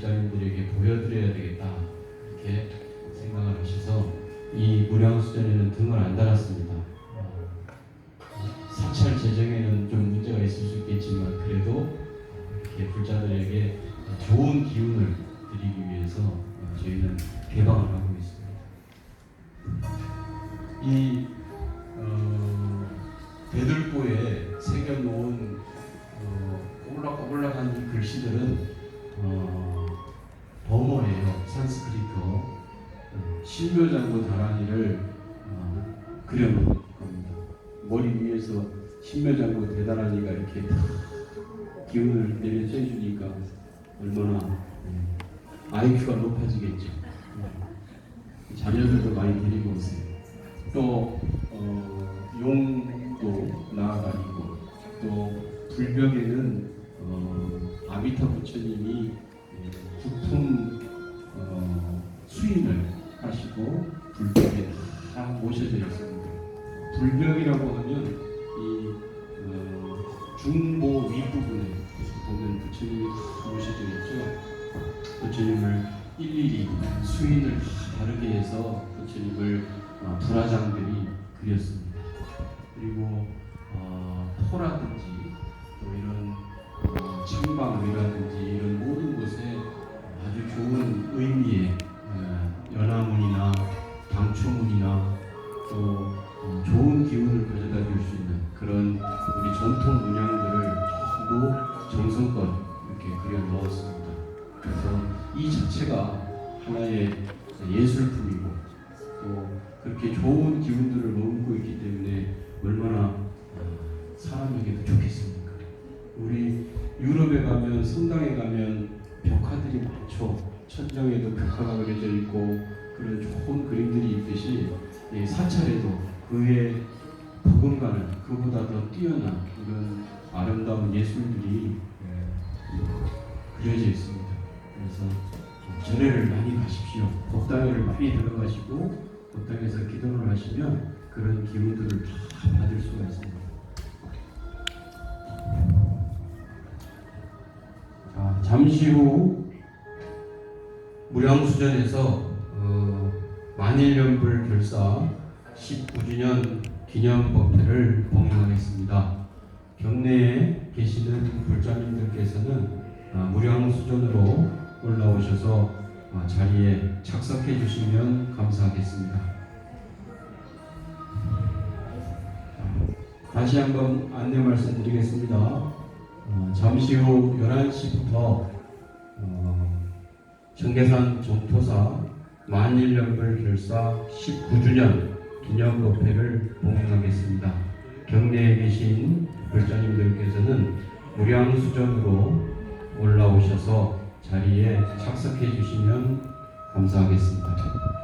불자님들에게 보여드려야 되겠다 이렇게 생각을 하셔서 이 무량수전에는 등을 안 달았습니다. 어, 사찰 재정에는 좀 문제가 있을 수 있겠지만 그래도 이렇게 불자들에게 좋은 기운을 드리기 위해서 어, 저희는 개방을 하고 있습니다. 이 어, 대들보에 새겨놓은 어, 이 글씨들은 어, 신묘장구 다란이를 어, 그려놓은 겁니다. 머리 위에서 신묘장구 대다란이가 이렇게 탁 기운을 내려 쬐주니까 얼마나 음, IQ가 높아지겠죠. 음, 자녀들도 많이 데리고 오세요. 또 어, 용도 나아다니고 또 불벽에는 어, 아비타 부처님이 예, 다 모셔져 있습니다. 불벽이라고 하면 이 어, 중모 윗부분에 보면 부처님이 다 모셔져 있죠. 부처님을 일일이 수인을 다 다르게 해서 부처님을 어, 불화장들이 그렸습니다. 그리고 어, 포라든지 또 이런 어, 창방이라든지 그런 우리 전통 문양들을 전부 정성껏 이렇게 그려 넣었습니다. 그래서 이 자체가 하나의 예술품이고 또 그렇게 좋은 기운들을 머금고 있기 때문에 얼마나 어, 사람에게도 좋겠습니까? 우리 유럽에 가면 성당에 가면 벽화들이 많죠. 천장에도 벽화가 그려져 있고 그런 좋은 그림들이 있듯이 이 사찰에도 그의 버금가는 그보다 더 뛰어난 이런 아름다운 예술들이 예, 그려져 있습니다. 그래서 절에를 많이 가십시오. 법당에를 많이 들어가시고 법당에서 기도를 하시면 그런 기운들을 다 받을 수가 있습니다. 자, 잠시 후 무량수전에서 어, 만일연불 결사 19주년 기념 법회를 봉행하겠습니다. 경내에 계시는 불자님들께서는 아, 무량수전으로 올라오셔서 아, 자리에 착석해 주시면 감사하겠습니다. 자, 다시 한번 안내 말씀드리겠습니다. 어, 잠시 후 11시부터 어, 청계산 정토사 만일연불 결사 19주년 기념법회를 봉행하겠습니다. 경내에 계신 불자님들께서는 무량수전으로 올라오셔서 자리에 착석해 주시면 감사하겠습니다.